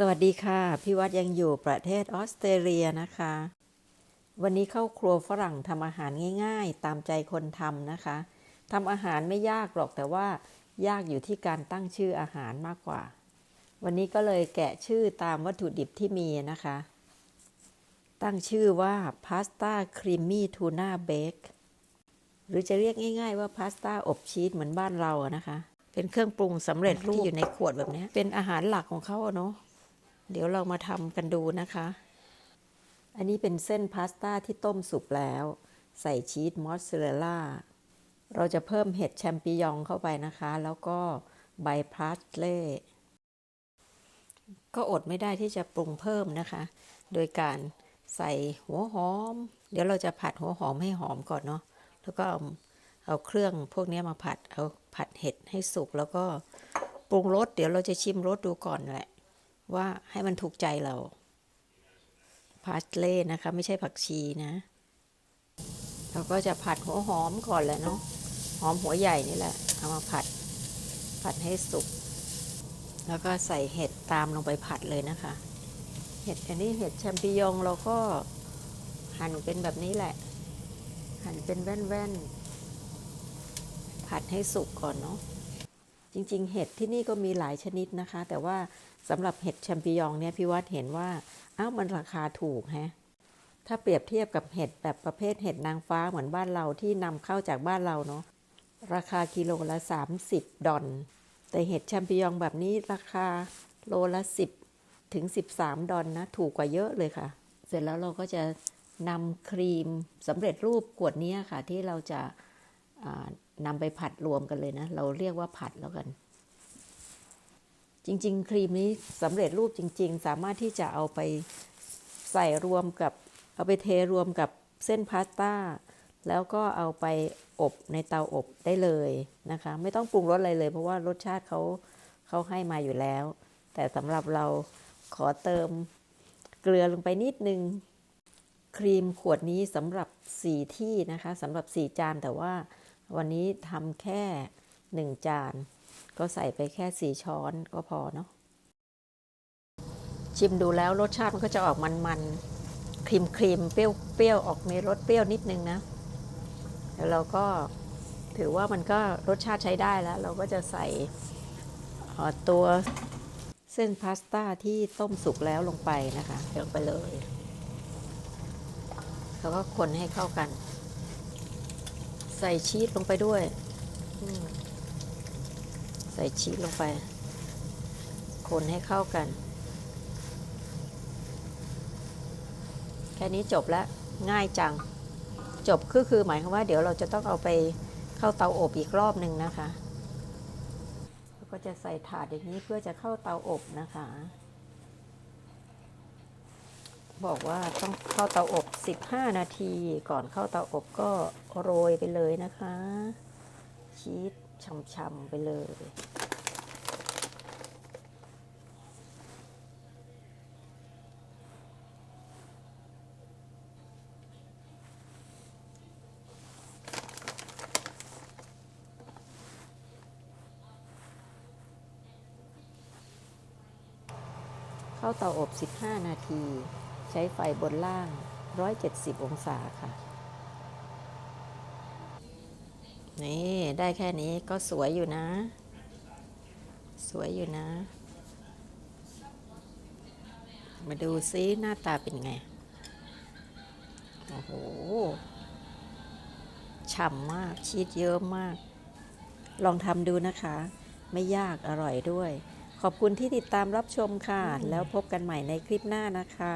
สวัสดีค่ะ พี่วัดยังอยู่ประเทศออสเตรเลียนะคะ วันนี้เข้าครัวฝรั่งทำอาหารง่าย ๆ ตามใจคนทำนะคะทำอาหารไม่ยากหรอกแต่ว่ายากอยู่ที่การตั้งชื่ออาหารมากกว่า วันนี้ก็เลยแกะชื่อตามวัตถุดิบที่มีนะคะ ตั้งชื่อว่าพาสต้าครีมมี่ทูน่าเบคหรือจะเรียกง่าย ๆ ว่าพาสต้าอบชีสเหมือนบ้านเราอะนะคะ เป็นเครื่องปรุงสำเร็จรูปที่อยู่ในขวดแบบนี้เป็นอาหารหลักของเขาอะเนาะ เดี๋ยวเรามาทำกันดูนะคะ อันนี้เป็นเส้นพาสต้าที่ต้มสุกแล้ว ใส่ชีสมอสซาเรลล่า เราจะเพิ่มเห็ดแชมปิญองเข้าไปนะคะ แล้วก็ใบพาสเล่ก็อดไม่ได้ที่จะปรุงเพิ่มนะคะ โดยการใส่หัวหอม เดี๋ยวเราจะผัดหัวหอมให้หอมก่อนเนาะ แล้วก็เอาเอาเครื่องพวกนี้มาผัด เอาผัดเห็ดให้สุก แล้วก็ปรุงรส เดี๋ยวเราจะชิมรสดูก่อนแหละ ว่าให้มันถูกใจเราพาสเล่นะคะ ไม่ใช่ผักชีนะ เราก็จะผัดหัวหอมก่อนแหละเนาะหอมหัวใหญ่นี่แหละ เอามาผัด ผัดให้สุก แล้วก็ใส่เห็ดตามลงไปผัดเลยนะคะ เห็ดอันนี้เห็ดแชมปิญองเราก็หั่นเป็นแบบนี้แหละ หั่นเป็นแว่นๆ ผัดให้สุกก่อนเนาะ ริง ๆ เห็ดที่นี่ก็มีหลายชนิดนะคะ แต่ว่าสำหรับเห็ดแชมปิญองเนี่ยพี่วัดเห็นว่าอ้าวมันราคาถูกแฮะถ้าเปรียบเทียบกับเห็ดแบบประเภทเห็ดนางฟ้าเหมือนบ้านเราที่นำเข้าจากบ้านเราเนาะราคากิโลละ 30 ดอลแต่เห็ดแชมปิญองแบบนี้ราคาโลละ 10 ถึง 13 ดอลนะ ถูกกว่าเยอะเลยค่ะ เสร็จแล้วเราก็จะนำครีมสำเร็จรูปขวดนี้ค่ะ ที่เราจะา นำไปผัดรวมกันเลยนะ เราเรียกว่าผัดแล้วกัน จริง ๆ ครีมนี้สำเร็จรูปจริง ๆ สามารถที่จะเอาไปใส่รวมกับ เอาไปเทรวมกับเส้นพาสต้า แล้วก็เอาไปอบในเตาอบได้เลยนะคะ ไม่ต้องปรุงรสอะไรเลย เพราะว่ารสชาติเขาเขาให้มาอยู่แล้ว แต่สำหรับเราขอเติมเกลือลงไปนิดนึงครีมขวดนี้สำหรับ 4 ที่นะคะสำหรับ 4 จานแต่ว่า วันนี้ทำแค่1จาน ก็ใส่ไปแค่4ช้อนก็พอเนาะชิมดูแล้วรสชาติมันก็จะออกมันๆครีมครีมๆเปรี้ยวเปรี้ยวออกมีรสเปรี้ยวนิดนึงนะแล้วเราก็ถือว่ามันก็รสชาติใช้ได้แล้ว เราก็จะใส่ตัวเส้นพาสต้าที่ต้มสุกแล้วลงไปนะคะลงไปเลย แล้วก็คนให้เข้ากัน ใส่ชีสลงไปด้วย ใส่ชีสลงไป คนให้เข้ากัน แค่นี้จบแล้ว ง่ายจัง จบคือคือหมายความว่าเดี๋ยวเราจะต้องเอาไปเข้าเตาอบอีกรอบหนึ่งนะคะ ก็จะใส่ถาดอย่างนี้เพื่อจะเข้าเตาอบนะคะ บอกว่าต้องเข้าเตาอบ 15 นาที ก่อนเข้าเตาอบก็โรยไปเลยนะคะ ชีสช่ำๆไปเลย เข้าเตาอบ 15 นาที ช้ไฟบนล่าง 170 องศาค่ะ นี่ ได้แค่นี้ก็สวยอยู่นะ สวยอยู่นะ มาดูซิหน้าตาเป็นไง โอ้โห ฉ่ำมาก ชีสเยอะมาก ลองทำดูนะคะ ไม่ยากอร่อยด้วยขอบคุณที่ติดตามรับชมค่ะ แล้วพบกันใหม่ในคลิปหน้านะคะ